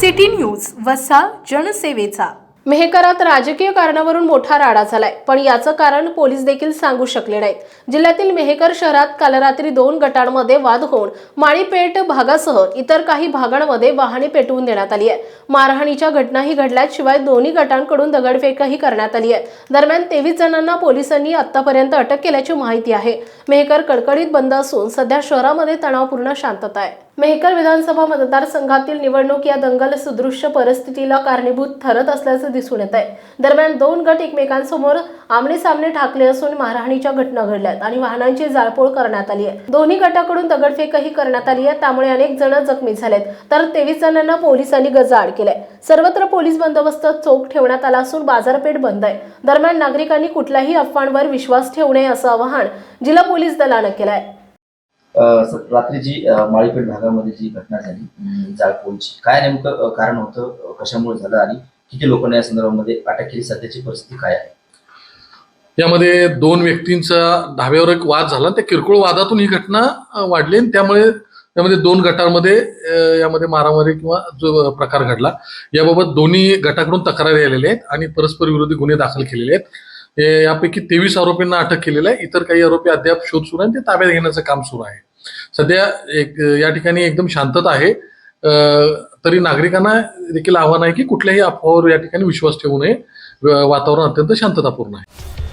City news वसा जनसेवेचा. मेहकरात राजकीय कारणावरून मोठा राडा झालाय. पण याचं कारण पोलीस देखील सांगू शकले नाहीत. जिल्ह्यातील मेहकर शहरात काल रात्री दोन गटांमध्ये वाद होऊन माळीपेठ भागासह इतर काही भागांमध्ये वाहने पेटवून देण्यात आली आहे मारहाणीच्या घटनाही घडल्यात शिवाय दोन्ही गटांकडून दगडफेकही करण्यात आली आहे. दरम्यान तेवीस जणांना पोलिसांनी आतापर्यंत अटक केल्याची माहिती आहे. मेहकर कडकडीत बंद असून सध्या शहरामध्ये तणावपूर्ण शांतता आहे. मेहकर विधानसभा मतदारसंघातील निवडणूक या दंगल सदृश्य परिस्थितीला कारणीभूत ठरत असल्याचं दिसून येत आहे दरम्यान दोन गट एकमेकांसमोर आमने सामने ठाकले असून मारहाणीच्या घटना घडल्यात आणि वाहनांची जाळपोळ करण्यात आली आहे. दोन्ही गटाकडून दगडफेकही करण्यात आली आहे. त्यामुळे अनेक जण जखमी झालेत. तर तेवीस जणांना पोलिसांनी गजाआड केलाय. सर्वत्र पोलीस बंदोबस्त चोख ठेवण्यात आला असून बाजारपेठ बंद आहे. दरम्यान नागरिकांनी कुठल्याही अफवांवर विश्वास ठेवू नये असं आवाहन जिल्हा पोलीस दलानं केलं आहे रात्री जी माळीपेठ भागामध्ये जी घटना झाली जाळपोळची काय नेमकं कारण होतं कशामुळे झालं आणि किती लोकांना या संदर्भामध्ये अटक केली सध्याची परिस्थिती काय आहे? यामध्ये दोन व्यक्तींचा धाब्यावर एक वाद झाला त्या किरकोळ वादातून ही घटना वाढली आणि त्यामुळे त्यामध्ये दोन गटांमध्ये यामध्ये मारामारी किंवा जो प्रकार घडला. याबाबत दोन्ही गटाकडून तक्रारी आलेल्या आहेत आणि परस्पर विरोधी गुन्हे दाखल केलेले आहेत. यापैकी तेवीस आरोपींना अटक केलेलं आहे. इतर काही आरोपी अद्याप शोध सुरू आहे आणि ते ताब्यात घेण्याचं काम सुरू आहे. सध्या एक या ठिकाणी एकदम शांतता आहे. तरी नागरिकांना देखील आव्हान आहे की कुठल्याही अफवावर या ठिकाणी विश्वास ठेवू नये. वातावरण अत्यंत शांततापूर्ण आहे.